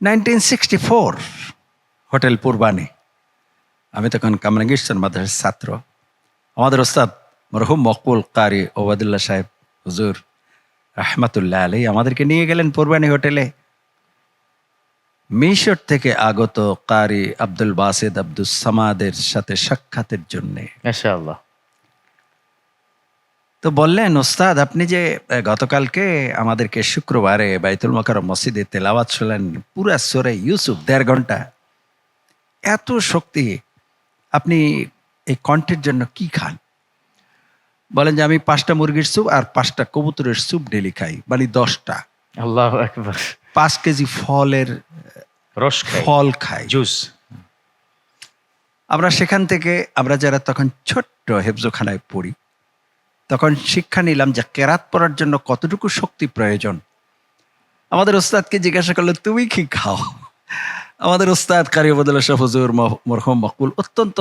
Nineteen sixty four, hotel Purbani আমি তখন কামরাঙ্গীশ্বর মাদ্রাসার ছাত্র। আমাদের ওস্তাদ মরহুম মকবুল কারি ওবাদুল্লাহ সাহেব, হুজুর রহমাতুল্লাহ আলী আমাদেরকে নিয়ে গেলেন পূর্বানি হোটেলে। মিশর থেকে আগত কারি আব্দুল বাসিদ আব্দুল সামাদের সাথে সাক্ষাতের জন্যে। আল্লাহ তো বললেন ওস্তাদ আপনি যে গতকালকে আমাদেরকে শুক্রবারে বাইতুল মকারম মসজিদে তেলাওয়াত শুনলেন পুরা সোরে ইউসুফ দেড় ঘণ্টা। এত শক্তি। আপনি এই কণ্ঠের জন্য কি খান? বলেন যে আমি পাঁচটা মুরগির স্যুপ আর পাঁচটা কবুতরের স্যুপ ডেলি খাই মানে দশটা। আল্লাহ পাঁচ কেজি ফলের রস ফল খাই। জুস। আমরা সেখান থেকে আমরা যারা তখন ছোট্ট হেফজোখানায় পড়ি তখন শিক্ষা নিলাম যে কেরাত পড়ার জন্য কতটুকু শক্তি প্রয়োজন। আমাদের ওস্তাদকে জিজ্ঞাসা করল, তুমি কি খাও? আমাদের ওস্তাদ কারিবদুল্লাহ শাহ হুজুর মহ- মরহুম মকবুল অত্যন্ত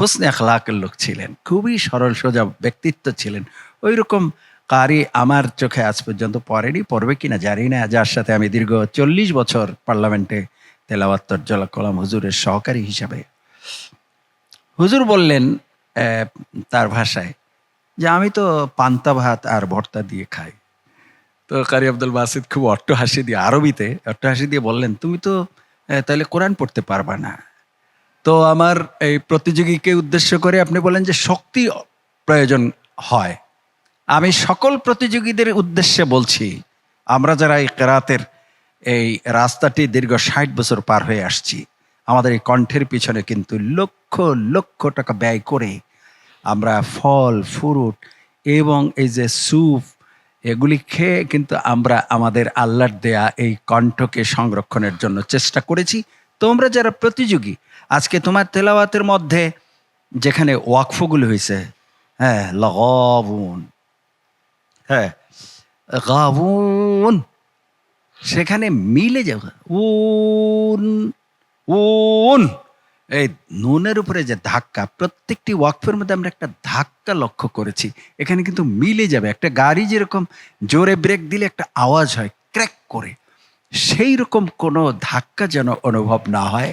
হোসনে আখলাকের লোক ছিলেন, খুবই সরল, সোজা ব্যক্তিত্ব ছিলেন। ওই রকম কারি আমার চোখে আজ পর্যন্ত পড়েনি, পড়বে কিনা জানি না। যার সাথে আমি দীর্ঘ চল্লিশ বছর পার্লামেন্টে তেলাওয়াত্তর জলা কলাম হুজুরের সহকারী হিসাবে। হুজুর বললেন তার ভাষায় যে আমি তো পান্তা ভাত আর ভর্তা দিয়ে খাই। তো কারি আব্দুল বাসিদ খুব অট্ট হাসি দিয়ে, আরবিতে অট্ট হাসি দিয়ে বললেন, তুমি তো তাহলে কোরআন পড়তে পারবা না। তো আমার এই প্রতিযোগীকে উদ্দেশ্য করে আপনি বলেন যে শক্তি প্রয়োজন হয়। আমি সকল প্রতিযোগীদের উদ্দেশ্যে বলছি, আমরা যারা এই কেরাতের এই রাস্তাটি দীর্ঘ ষাট বছর পার হয়ে আসছি, আমাদের এই কণ্ঠের পিছনে কিন্তু লক্ষ লক্ষ টাকা ব্যয় করে আমরা ফল ফ্রুট এবং এই যে স্যুপ এগুলি খেয়ে কিন্তু আমরা আমাদের আল্লাহর দেয়া এই কণ্ঠকে সংরক্ষণের জন্য চেষ্টা করেছি। তোমরা যারা প্রতিযোগী, আজকে তোমার তেলাওয়াতের মধ্যে যেখানে ওয়াকফগুলো হয়েছে হ্যাঁ লগবুন হ্যাঁ গাবুন, সেখানে মিলে যাবে, উন উন এই নুনের উপরে যে ধাক্কা, প্রত্যেকটি ওয়াকফের মধ্যে আমরা একটা ধাক্কা লক্ষ্য করেছি। এখানে কিন্তু মিলে যাবে। একটা গাড়ি যেরকম জোরে ব্রেক দিলে একটা আওয়াজ হয়, ক্র্যাক করে। সেই রকম কোনো ধাক্কা যেন অনুভব না হয়।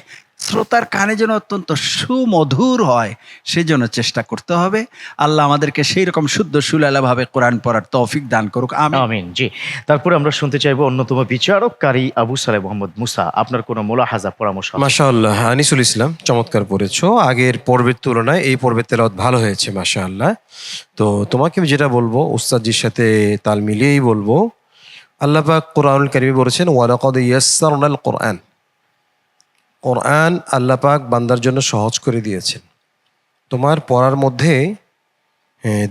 শ্রোতার কানে যেন অত্যন্ত সুমধুর হয় সেজন্য চেষ্টা করতে হবে। আল্লাহ আমাদেরকে সেই রকম শুদ্ধ সুলালাভাবে কোরআন পড়ার তৌফিক দান করুক। আমি আমিন জি। তারপরে আমরা শুনতে চাইব অন্যতম বিচারক কারি আবু সালে মোহাম্মদ মুসা। আপনার কোনো মোলাহাজা পরামর্শ? মাশাআল্লাহ আনিসুল ইসলাম চমৎকার পড়েছো। আগের পর্বের তুলনায় এই পর্বের তেলাওয়াত ভালো হয়েছে মাশাআল্লাহ। তো তোমাকে আমি যেটা বলব উস্তাদজির সাথে তাল মিলিয়েই বলব আল্লাহ পাক কোরআনুল কারিমে বলেছেন ওয়ালাকাদ ইয়াসসারনাল কোরআন। কোরআন আল্লাহ পাক বান্দার জন্য সহজ করে দিয়েছেন। তোমার পড়ার মধ্যে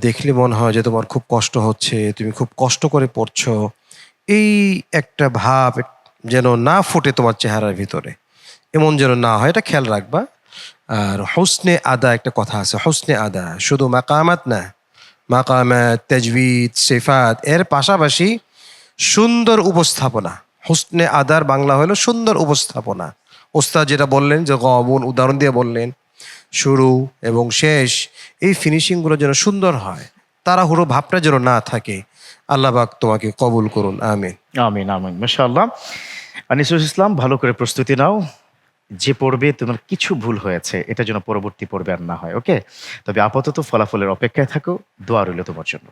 দেখলে মনে হয় যে তোমার খুব কষ্ট হচ্ছে, তুমি খুব কষ্ট করে পড়ছো। এই একটা ভাব যেন না ফুটে তোমার চেহারার ভিতরে। এমন যেন না হয়, এটা খেয়াল রাখবা। আর হোসনে আদা একটা কথা আছে, হোসনে আদা, শুধু মাকামাত না, মাকামাত, তেজবিদ, সেফাত, এর পাশাপাশি সুন্দর উপস্থাপনা। হোসনে আদার বাংলা হলো সুন্দর উপস্থাপনা। ওস্তাদ যেটা বললেন, যে গবন উদাহরণ দিয়ে বললেন, শুরু এবং শেষ, এই ফিনিশিংগুলো যেন সুন্দর হয় তারা তাড়াহুড়ো ভাবটা যেন না থাকে। আল্লাহ পাক তোমাকে কবুল করুন, আমিন। আমিন আমিন, মাশাআল্লাহ। আনিসুল ইসলাম, ভালো করে প্রস্তুতি নাও। যে পড়বে, তোমার কিছু ভুল হয়েছে, এটা যেন পরবর্তী পর্বে আর না হয়, ওকে? তবে আপাতত ফলাফলের অপেক্ষায় থাকো, দোয়া রইল তোমার জন্য।